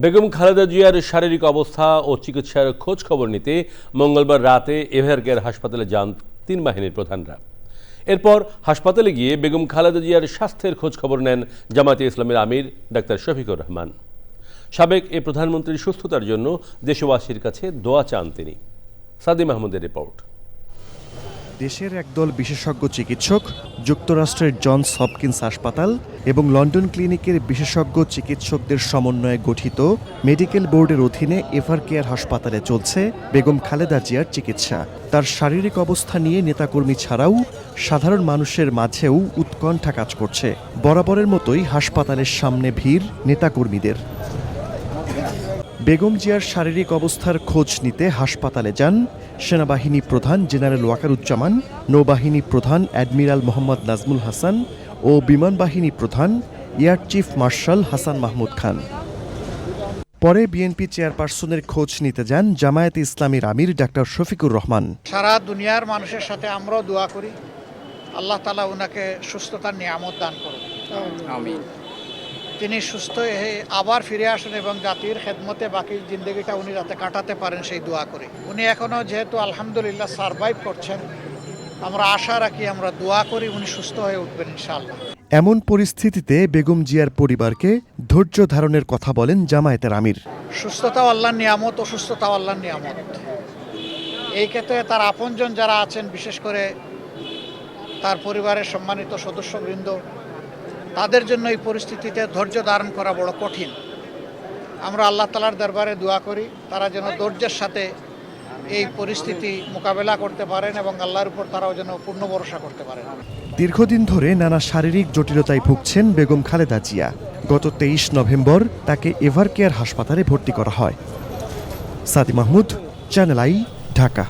বেগম খালেদা জিয়ার শারীরিক অবস্থা ও চিকিৎসার খোঁজ খবর নিতে মঙ্গলবার রাতে এভারকেয়ার হাসপাতালে যান তিন বাহিনীর প্রধানরা। এরপর হাসপাতালে গিয়ে বেগম খালেদা জিয়ার স্বাস্থ্যের খোঁজ খবর নেন জামায়াতে ইসলামের আমির ডাক্তার শফিকুর রহমান। সাবেক এ প্রধানমন্ত্রীর সুস্থতার জন্য দেশবাসীর কাছে দোয়া চান তিনি। সাদি মাহমুদের রিপোর্ট। দেশের একদল বিশেষজ্ঞ চিকিৎসক, যুক্তরাষ্ট্রের জনস হপকিন্স হাসপাতাল এবং লন্ডন ক্লিনিকের বিশেষজ্ঞ চিকিৎসকদের সমন্বয়ে গঠিত মেডিকেল বোর্ডের অধীনে এভার কেয়ার হাসপাতালে চলছে বেগম খালেদা জিয়ার চিকিৎসা। তার শারীরিক অবস্থা নিয়ে নেতাকর্মী ছাড়াও সাধারণ মানুষের মাঝেও উৎকণ্ঠা কাজ করছে। বরাবরের মতোই হাসপাতালের সামনে ভিড় নেতাকর্মীদের। বেগম জিয়ার শারীরিক অবস্থার খোঁজ নিতে হাসপাতালে যান সেনাবাহিনী প্রধান জেনারেল ওয়াকারুজ্জামান নৌবাহিনী প্রধান অ্যাডমিরাল মোহাম্মদ নাজমুল হাসান ও বিমান বাহিনী প্রধান air chief marshal Hasan Mahmud Khan. পরে বিএনপি চেয়ারপারসনের খোঁজ নিতে যান জামায়াতে ইসলামীর আমির ডাক্তার শফিকুর রহমান। সারা দুনিয়ার মানুষের সাথে আমরাও দোয়া করি। আল্লাহ তালা ওনাকে সুস্থতার নিয়ামত দান করুন তিনি সুস্থ হয়ে আবার ফিরে আসেন এবং জাতির খেদমতে বাকি জিন্দগিটা উনি যাতে কাটাতে পারেন সেই দোয়া করে। উনি এখনও যেহেতু আলহামদুলিল্লাহ সারভাইভ করছেন আমরা আশা রাখি আমরা দোয়া করি উনি সুস্থ হয়ে উঠবেন ইনশাআল্লাহ। এমন পরিস্থিতিতে বেগম জিয়ার পরিবারকে ধৈর্য ধারণের কথা বলেন জামায়াতের আমির। সুস্থতাও আল্লাহর নিয়ামত অসুস্থতাও আল্লাহর নিয়ামত। এই ক্ষেত্রে তার আপনজন যারা আছেন বিশেষ করে তার পরিবারের সম্মানিত সদস্যবৃন্দ তাদের জন্য এই পরিস্থিতিতে ধৈর্য ধারণ করা বড় কঠিন। আমরা আল্লাহ তালার দরবারে দোয়া করি, তারা যেন ধৈর্যের সাথে এই পরিস্থিতি মোকাবেলা করতে পারেন এবং আল্লাহর উপর তারাও যেন পূর্ণ ভরসা করতে পারেন। দীর্ঘদিন ধরে নানা শারীরিক জটিলতায় ভুগছেন বেগম খালেদা জিয়া। গত তেইশ নভেম্বর তাকে এভার কেয়ার হাসপাতালে ভর্তি করা হয়। Sadi Mahmud, channel I, Dhaka.